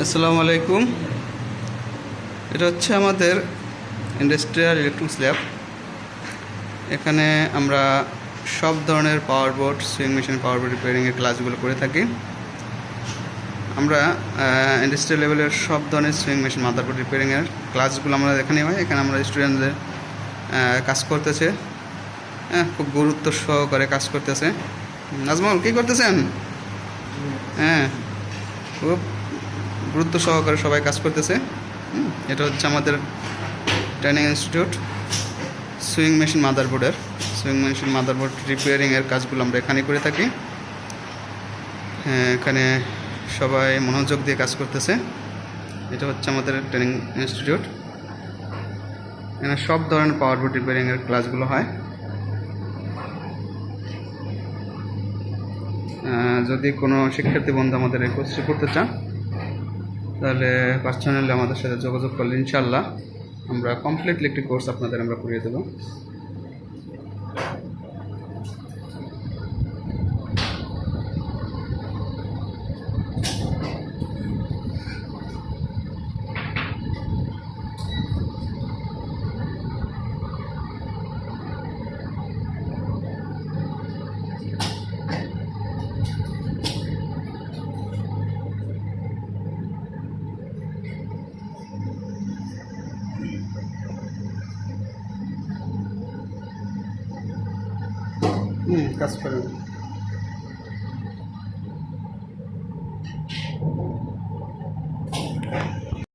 আসসালামু আলাইকুম। এটা হচ্ছে আমাদের ইন্ডাস্ট্রিয়াল ইলেকট্রনিক্স ল্যাব। এখানে আমরা সব ধরনের power board, sewing machine, power board রিপেয়ারিংয়ের ক্লাসগুলো করে থাকি। আমরা ইন্ডাস্ট্রিয়াল লেভেলের সব ধরনের সুইং মেশিন, মাদারবোর্ড রিপেয়ারিংয়ের ক্লাসগুলো আমরা এখানে হয়। এখানে আমরা স্টুডেন্টদের কাজ করতেছে। হ্যাঁ খুব গুরুত্ব সহকারে কাজ করতেছে। নাজমল, কী করতেছেন? হ্যাঁ খুব গুরুত্ব সহকারে সবাই কাজ করতেছে। এটা হচ্ছে আমাদের ট্রেনিং ইনস্টিটিউট সুইং মেশিন মাদারবোর্ডের সুইং মেশিন মাদারবোর্ড রিপেয়ারিংয়ের কাজগুলো আমরা এখানে করে থাকি। হ্যাঁ, এখানে সবাই মনোযোগ দিয়ে কাজ করতেছে। এটা হচ্ছে আমাদের ট্রেনিং ইনস্টিটিউট এখানে সব ধরনের পাওয়ার বোর্ড রিপেয়ারিংয়ের ক্লাসগুলো হয়। যদি কোনো শিক্ষার্থী বন্ধু আমাদের কোর্সটি করতে চান তাহলে পার্সোনালি আমাদের সাথে যোগাযোগ করলে ইনশাল্লাহ আমরা কমপ্লিটলি একটি কোর্স আপনাদের আমরা করিয়ে দেবো। Hum, ficar esperando. Thank